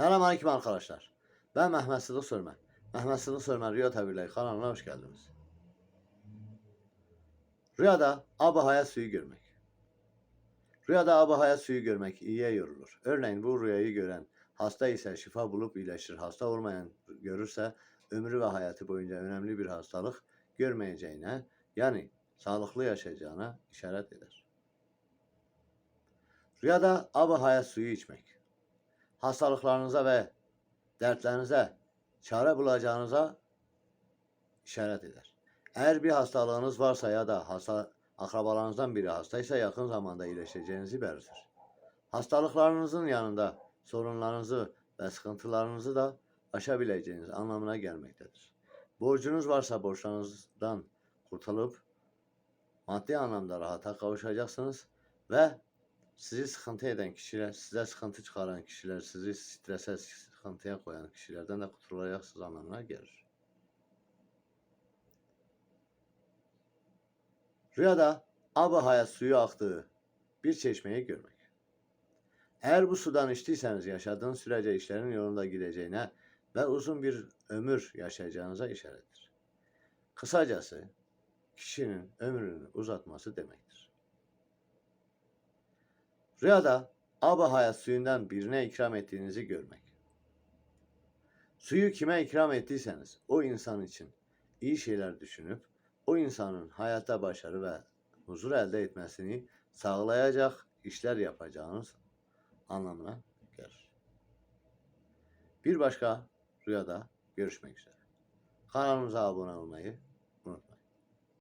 Selamünaleyküm arkadaşlar. Ben Mehmet Sıdık Sörmen. Mehmet Sıdık Sörmen Rüya Tabirleri kanalına hoş geldiniz. Rüyada abi hayat suyu görmek. Rüyada abi hayat suyu görmek iyiye yorulur. Örneğin bu rüyayı gören hasta ise şifa bulup iyileşir. Hasta olmayan görürse ömrü ve hayatı boyunca önemli bir hastalık görmeyeceğine yani sağlıklı yaşayacağına işaret eder. Rüyada abi hayat suyu içmek hastalıklarınıza ve dertlerinize çare bulacağınıza işaret eder. Eğer bir hastalığınız varsa ya da hasta akrabalarınızdan biri hastaysa yakın zamanda iyileşeceğinizi belirtir. Hastalıklarınızın yanında sorunlarınızı ve sıkıntılarınızı da aşabileceğiniz anlamına gelmektedir. Borcunuz varsa borçlarınızdan kurtulup maddi anlamda rahata kavuşacaksınız ve sizi sıkıntı eden kişiler, size sıkıntı çıkaran kişiler, sizi strese, sıkıntıya koyan kişilerden de kurtulacaksınız anlamına gelir. Rüyada abi hayat suyu aktığı bir çeşmeyi görmek. Eğer bu sudan içtiyseniz yaşadığınız sürece işlerin yolunda gideceğine ve uzun bir ömür yaşayacağınıza işarettir. Kısacası kişinin ömrünü uzatması demektir. Rüyada abi hayat suyundan birine ikram ettiğinizi görmek. Suyu kime ikram ettiyseniz o insan için iyi şeyler düşünüp o insanın hayatta başarı ve huzur elde etmesini sağlayacak işler yapacağınız anlamına gelir. Bir başka rüyada görüşmek üzere. Kanalımıza abone olmayı